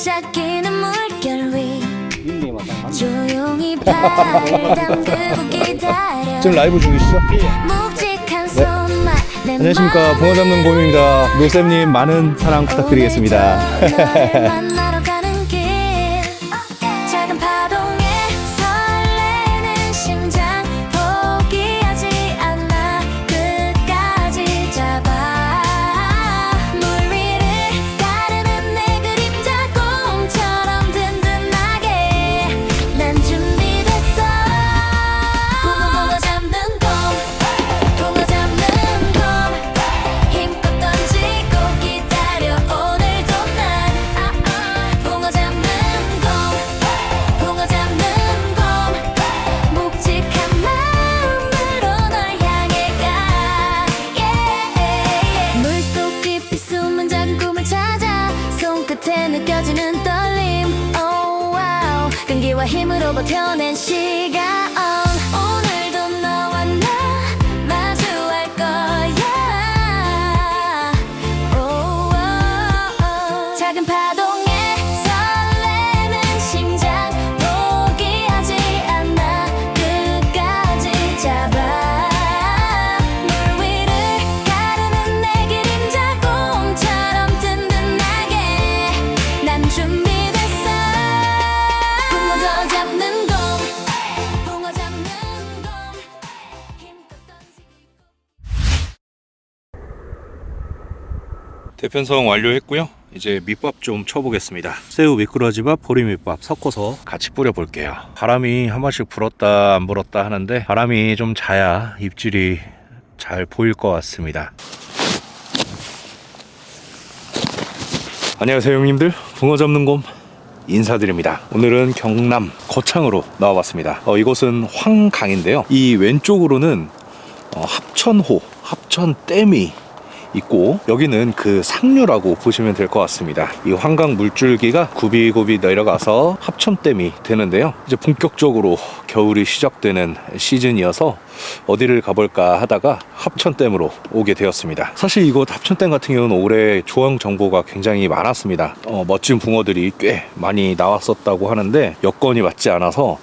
반짝이는 물결 위 조용히 지금 라이브 중이시죠? 묵직한 안녕하십니까 붕어 잡는 곰입니다 노쌤님 많은 사랑 부탁드리겠습니다 대편성 완료했고요 이제 밑밥 좀 쳐보겠습니다 새우 미꾸라지밥 보리밑밥 섞어서 같이 뿌려볼게요 바람이 한 번씩 불었다 안 불었다 하는데 바람이 좀 자야 입질이 잘 보일 것 같습니다 안녕하세요 형님들 붕어 잡는 곰 인사드립니다. 오늘은 경남 거창으로 나와봤습니다. 어, 이곳은 황강인데요. 이 왼쪽으로는 어, 합천호, 합천댐이 있고 여기는 그 상류라고 보시면 될 것 같습니다. 이 한강 물줄기가 굽이굽이 내려가서 합천댐이 되는데요. 이제 본격적으로 겨울이 시작되는 시즌이어서 어디를 가볼까 하다가 합천댐으로 오게 되었습니다. 사실 이곳 합천댐 같은 경우는 올해 조항 정보가 굉장히 많았습니다. 어, 멋진 붕어들이 꽤 많이 나왔었다고 하는데 여건이 맞지 않아서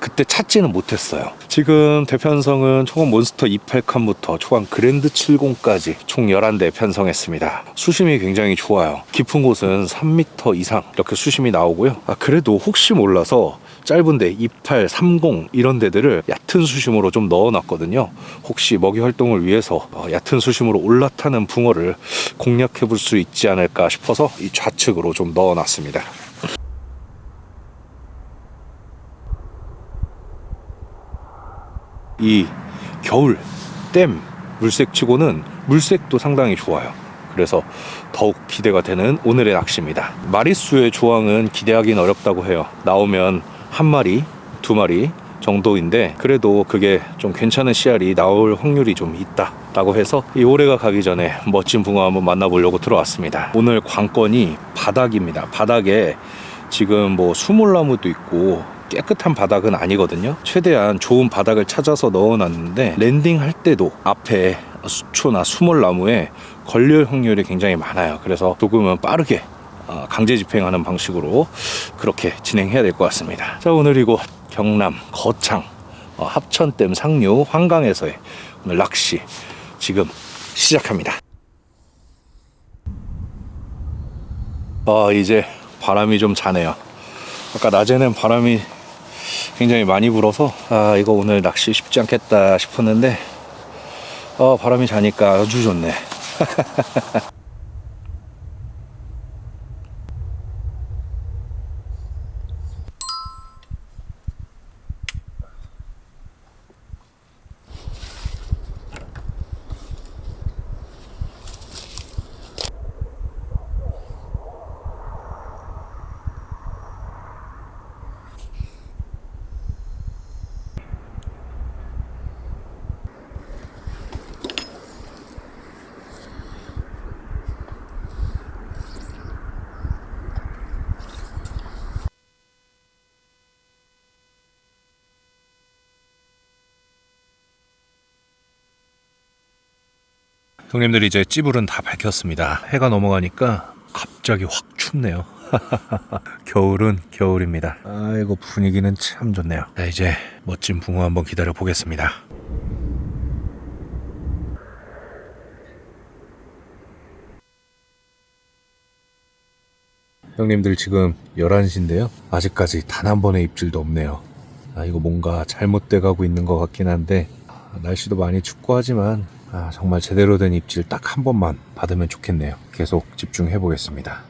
그때 찾지는 못했어요. 지금 대편성은 초강 몬스터 28칸부터 초강 그랜드 70까지 총 11대 편성했습니다. 수심이 굉장히 좋아요. 깊은 곳은 3m 이상 이렇게 수심이 나오고요. 아, 그래도 혹시 몰라서 짧은데 28, 30 이런 데들을 얕은 수심으로 좀 넣어놨거든요. 혹시 먹이 활동을 위해서 어, 얕은 수심으로 올라타는 붕어를 공략해 볼 수 있지 않을까 싶어서 이 좌측으로 좀 넣어놨습니다. 이 겨울 댐 물색치고는 물색도 상당히 좋아요. 그래서 더욱 기대가 되는 오늘의 낚시입니다. 마리수의 조항은 기대하기는 어렵다고 해요. 나오면 한 마리, 두 마리 정도인데 그래도 그게 좀 괜찮은 씨알이 나올 확률이 좀 있다라고 해서 이 올해가 가기 전에 멋진 붕어 한번 만나보려고 들어왔습니다. 오늘 관건이 바닥입니다. 바닥에 지금 뭐 수몰나무도 있고 깨끗한 바닥은 아니거든요. 최대한 좋은 바닥을 찾아서 넣어놨는데 랜딩 할 때도 앞에 수초나 수몰나무에 걸릴 확률이 굉장히 많아요. 그래서 조금은 빠르게 어, 강제 집행하는 방식으로 그렇게 진행해야 될 것 같습니다. 자 오늘 이곳 경남 거창 어, 합천댐 상류 한강에서의 오늘 낚시 지금 시작합니다. 아 이제 바람이 좀 자네요. 아까 낮에는 바람이 굉장히 많이 불어서 아 이거 오늘 낚시 쉽지 않겠다 싶었는데 어 바람이 자니까 아주 좋네. 형님들 이제 찌불은 다 밝혔습니다. 해가 넘어가니까 갑자기 확 춥네요. 겨울은 겨울입니다. 아이고 분위기는 참 좋네요. 자 이제 멋진 붕어 한번 기다려 보겠습니다. 형님들 지금 11시인데요. 아직까지 단 한 번의 입질도 없네요. 아, 이거 뭔가 잘못돼 가고 있는 것 같긴 한데, 아, 날씨도 많이 춥고 하지만, 아, 정말 제대로 된 입질 딱 한 번만 받으면 좋겠네요. 계속 집중해 보겠습니다.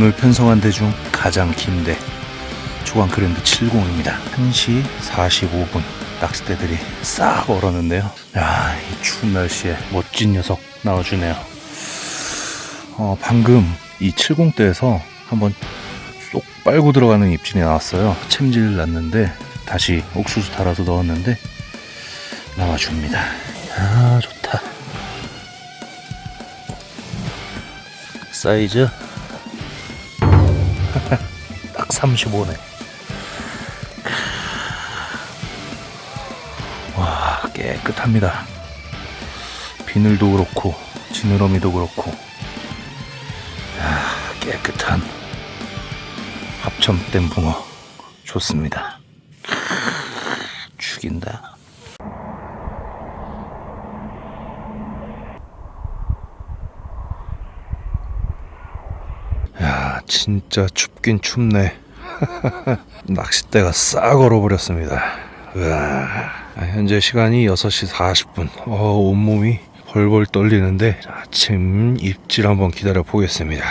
오늘 편성한 대 중 가장 긴 대. 초강 그랜드 70입니다. 1시 45분. 낚싯대들이 싹 얼었는데요. 야 이 추운 날씨에 멋진 녀석 나와주네요. 어, 방금 이 70대에서 한번 쏙 빨고 들어가는 입질이 나왔어요. 챔질 났는데 다시 옥수수 달아서 넣었는데 나와줍니다. 아 좋다. 사이즈 딱 35네. 와, 깨끗합니다. 비늘도 그렇고, 지느러미도 그렇고, 아, 깨끗한 합첨된 붕어. 좋습니다. 죽인다. 야, 진짜 춥긴 춥네. 낚싯대가 싹 얼어버렸습니다. 으아. 아, 현재 시간이 6시 40분. 어, 온몸이 벌벌 떨리는데 아침 입질 한번 기다려 보겠습니다.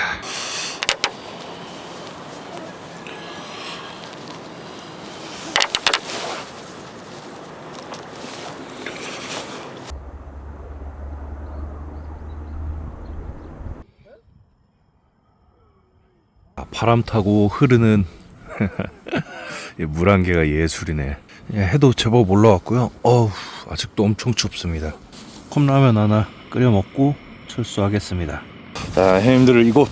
아, 바람 타고 흐르는 이 물안개가 예술이네. 예, 해도 제법 올라왔고요. 어우, 아직도 엄청 춥습니다. 컵라면 하나 끓여 먹고 철수하겠습니다. 자, 형님들 이곳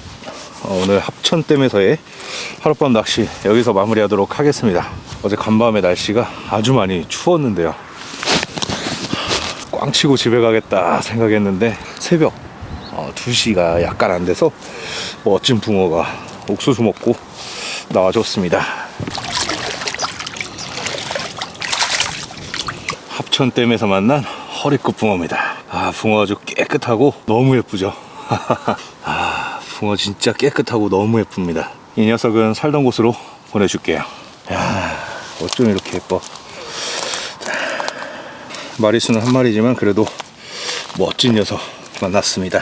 어, 오늘 합천댐에서의 하룻밤 낚시 여기서 마무리하도록 하겠습니다. 어제 간밤에 날씨가 아주 많이 추웠는데요. 꽝 치고 집에 가겠다 생각했는데 새벽 어, 2시가 약간 안 돼서 멋진 붕어가 옥수수 먹고 나와줬습니다. 합천댐에서 만난 허리끝 붕어입니다. 아, 붕어 아주 깨끗하고 너무 예쁘죠? 아, 붕어 진짜 깨끗하고 너무 예쁩니다. 이 녀석은 살던 곳으로 보내줄게요. 야, 어쩜 이렇게 예뻐. 자, 마리수는 한 마리지만 그래도 멋진 녀석 만났습니다.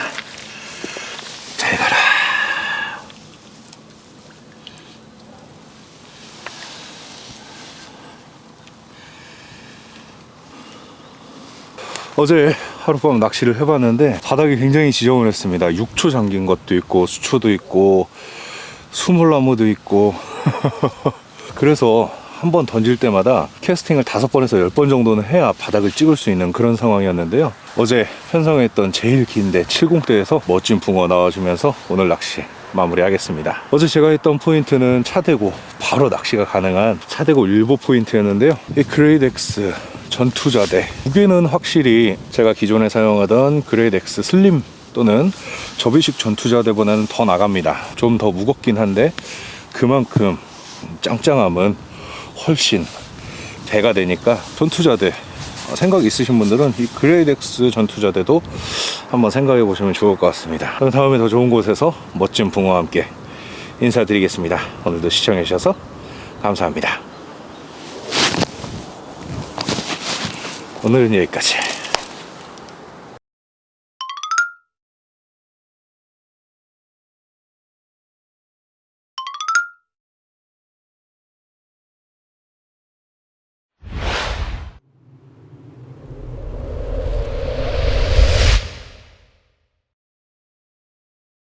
어제 하룻밤 낚시를 해봤는데 바닥이 굉장히 지저분했습니다. 육초 잠긴 것도 있고 수초도 있고 수물나무도 있고 그래서 한 번 던질 때마다 캐스팅을 다섯 번에서 열 번 정도는 해야 바닥을 찍을 수 있는 그런 상황이었는데요. 어제 편성했던 제일 긴데 70대에서 멋진 붕어 나와주면서 오늘 낚시 마무리하겠습니다. 어제 제가 했던 포인트는 차대고 바로 낚시가 가능한 차대고 일보 포인트였는데요. 이 그레이덱스 전투자대 무게는 확실히 제가 기존에 사용하던 그레이덱스 슬림 또는 접이식 전투자대보다는 더 나갑니다. 좀 더 무겁긴 한데 그만큼 짱짱함은 훨씬 배가 되니까 전투자대 어, 생각 있으신 분들은 이 그레이덱스 전투자대도 한번 생각해 보시면 좋을 것 같습니다. 그럼 다음에 더 좋은 곳에서 멋진 붕어와 함께 인사드리겠습니다. 오늘도 시청해 주셔서 감사합니다. 오늘은 여기까지.